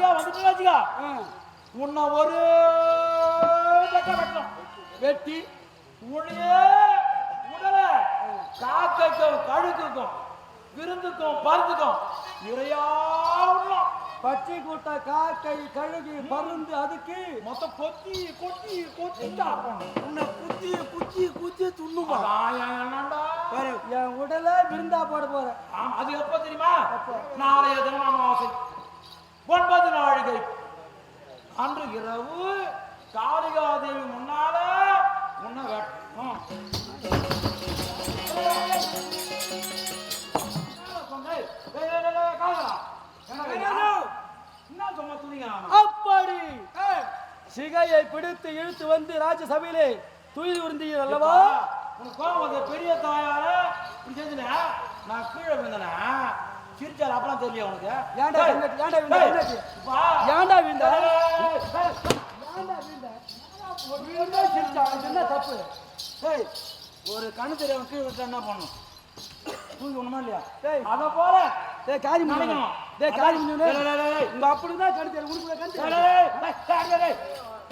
அதிகா வந்துட்டு வச்சுக்கா உன்னை ஒரு வெட்ட உன்னையே உடல காக்கைக்கும் கழுக்குக்கும் விருந்துக்கும் பருந்துக்கும் இறையா பச்சை கூட்ட காக்கை கழுகு பருந்து அதுக்கு. மொத்தம் கொத்தி கொத்தி கொத்தி உன்னை குத்தி குத்தி குத்தி துண்ணுமா? என் உடலை விருந்தா போட போற ஆமா, அது எப்ப தெரியுமா? நாளைய தினம் அமாவாசை. ஒன்பது அன்று இரவு காளிகாதேவி முன்னால முன்ன வெட்டணும் அப்படி. சிகையை பிடித்து இழுத்து வந்து ராஜசபையிலே துயில் உருந்தீர் அல்லவா? உனக்கு வந்து பெரிய தாயார நான் கீழே விழுந்தனே? சிரிச்சாரு அப்பலாம் தெரியல உனக்கு ஏன்டா ஏன்டா வீண்டா ஏன்டா வீண்டா ஏன்டா வீண்டா ஒரு வீண்டா சிரிச்சா என்ன தப்பு டேய் ஒரு கணு தெரியவன் கீழே என்ன பண்ணும் தூங்கி ஒண்ணுமா இல்லையா டேய் அத போல டேய் காரி முடிக்கணும் டேய் காரி முடிக்கணும் உங்க அப்படி தான் கணு தெரியல உனக்கு கணு தெரியல டேய் டேய் டேய்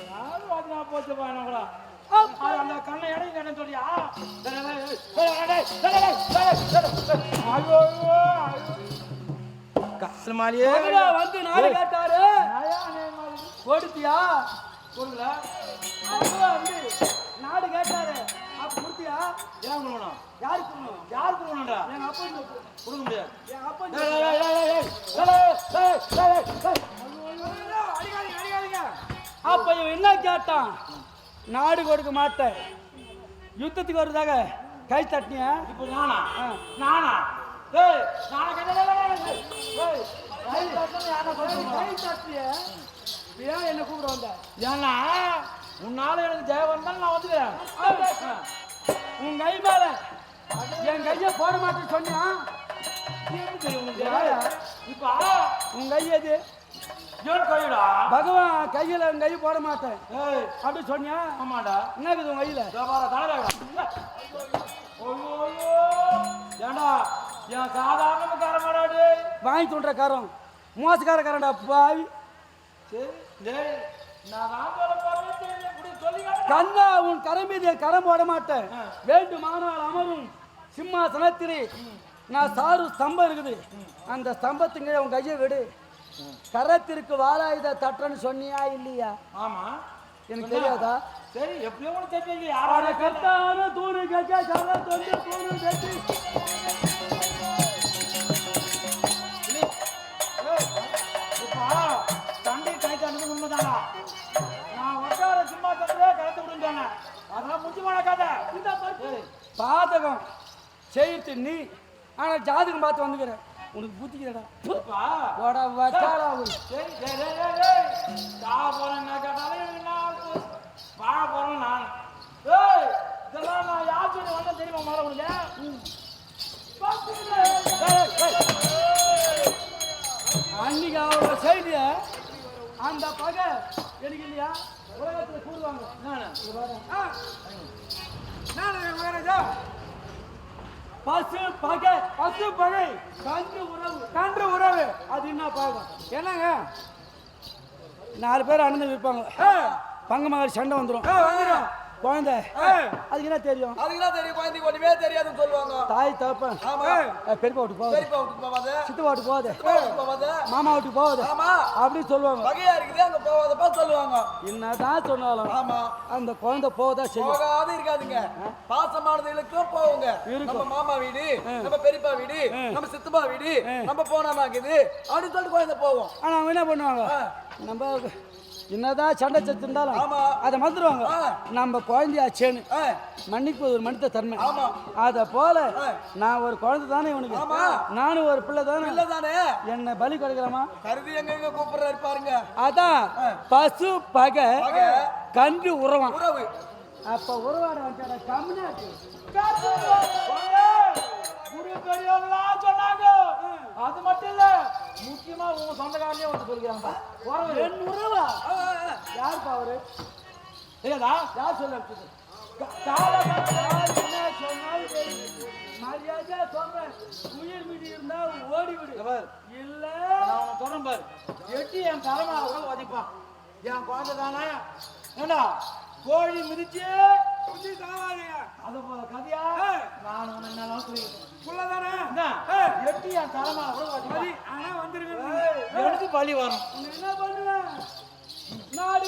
யாரும் வாடா போச்சு பானங்களா அந்த கண்ணை இடம் என்ன சொல்லியா அய்யோ ஐயோ அசலமாலியே வந்து நாளை கேட்டாரு கொடுத்தியா கொடுங்களா வந்து நாடு கேட்டாரு அப்ப கொடுத்தியா ஏன் கொடுக்கணும் யாரு கொடுக்கணும் யாரு கொடுக்கணும்டா எங்க அப்பா கொடுக்க முடியாது என் அப்பா அப்ப இவன் என்ன கேட்டான் நாடு கொடுக்க மாட்டேன் யுத்தத்துக்கு வருதாக கை தட்டினியா இப்போ நானா நானா ஏய் நானா கேட்டா தட்டிய ஏன் என்ன கூப்பிட வந்த? ஏன்னா உன்னால எனக்கு ஜெயம் வந்தாலும் நான் வந்துக்கிறேன். உன் கை மேல. என் கைய போட மாட்டேன்னு? யாரா? இப்போ உன் கை எது? பகவான் கையில கை போட மாட்டேன். அப்படி சொன்னியா? ஆமாடா. என்ன இருக்குது உன் கையில? ஏண்டா என் சாதாரணக்கார மாடாடு வாங்கி தோன்ற காரம். மோசக்கார காரன்டா பாவி. கண்ணா உன் கரை மீது கரம் போட மாட்டேன். வேண்டுமானால் அமரும். சிம்மாசனத்திலே. நான் சாரு ஸ்தம்பம் இருக்குது. அந்த ஸ்தம்பத்துங்க உன் கையை விடு. கரத்திற்கு வாராயுத தட்டுறன்னு சொன்னியா இல்லையா? ஆமா. எனக்கு தெரியாதா? சரி எப்படியோ அவனை யாரோட கத்தான தூணு கேட்க கர தொண்டு தூணு கட்டி. ஜாதகம் செய்யறது நீ ஆனால் ஜாதகம் பார்த்து வந்துக்கிற. உனக்கு புத்திக்கிறடா வாடா வச்சாடா வாழ போறேன் நான் ஏய் இதெல்லாம் நான் யாருக்கு வந்தேன் தெரியுமா மாற முடியல அன்னைக்கு அவரோட செய்திய அந்த பகை எனக்கு இல்லையா? உலகத்தில் கூடுவாங்க நானே மகாராஜா பசு பகை பசு பகை. கன்று உறவு. கன்று உறவு. அது என்ன பாகம் என்னங்க? நாலு பேர் அண்ணன் விற்பாங்க பங்கு மகள் சண்டை வந்துடும் வந்துடும் குழந்தை. அதுக்கு என்ன தெரியும்? அதுக்கு தான் தெரியும்? குழந்தைக்கு ஒண்ணுமே தெரியாதுன்னு சொல்லுவாங்க. தாய் தகப்பன். ஆமா. பெரியப்பா வீட்டுக்கு போகுது. பெரியப்பா வீட்டுக்கு சித்தப்பா போகுது. போவாத மாமா வீட்டுக்கு போகுது. ஆமா. அப்படின்னு சொல்லுவாங்க. வகையா இருக்குது அங்க போவாதப்பா சொல்லுவாங்க. என்னதான் சொன்னாலும் ஆமா. அந்த குழந்தை போதா செய்யும். போகாது இருக்காதுங்க. பாசமானதுகளுக்கும் போவோங்க இருக்கும். நம்ம மாமா வீடு நம்ம பெரியப்பா வீடு நம்ம சித்தப்பா வீடு நம்ம போனா நாக்குது அப்படின்னு சொல்லிட்டு குழந்தை போவோம் ஆனா அவங்க என்ன பண்ணுவாங்க? நம்ம என்னதான் சண்டை சத்து இருந்தாலும். அதை மறந்துடுவாங்க. நம்ம குழந்தையாச்சேன்னு மன்னிப்பு ஒரு மனித தன்மை. அத போல நான் ஒரு குழந்தை தானே இவனுக்கு. நானும் ஒரு பிள்ளை தானே? இல்லதானே என்னை பலி கொடுக்கலாமா? கருதி எங்க கூப்பிடுறாரு பாருங்க. அதான் பசு பகை. கன்று உறவான் உறவு. அப்ப உறவாட குரு பெரியவங்களா சொன்னாங்க அது மட்டும் இல்ல முக்கியமா உன் சொந்தக்காரனே வந்து சொல்லிக்கிறாங்க என் உறவா. அவரு. இல்லடா யார் சொல்ல மரியாதையா சொல்றேன். உயிர் மீதி இருந்தா ஓடி விடு. இல்ல. சொல்றேன் பாரு. எட்டி என் கூட உதைப்பான் என் குழந்தை தானே? ஏண்டா கோழி மிதிச்சு புத்தி தாவாதீங்க அது போல கதையா. நான் உன்னை என்னதான் சொல்லியிருக்கேன் புள்ளதானே. எட்டி என் தலைமையில கூட மதி ஆனா வந்துருங்க எனக்கு பலி வரும். என்ன பண்ணுவேன்? நாடு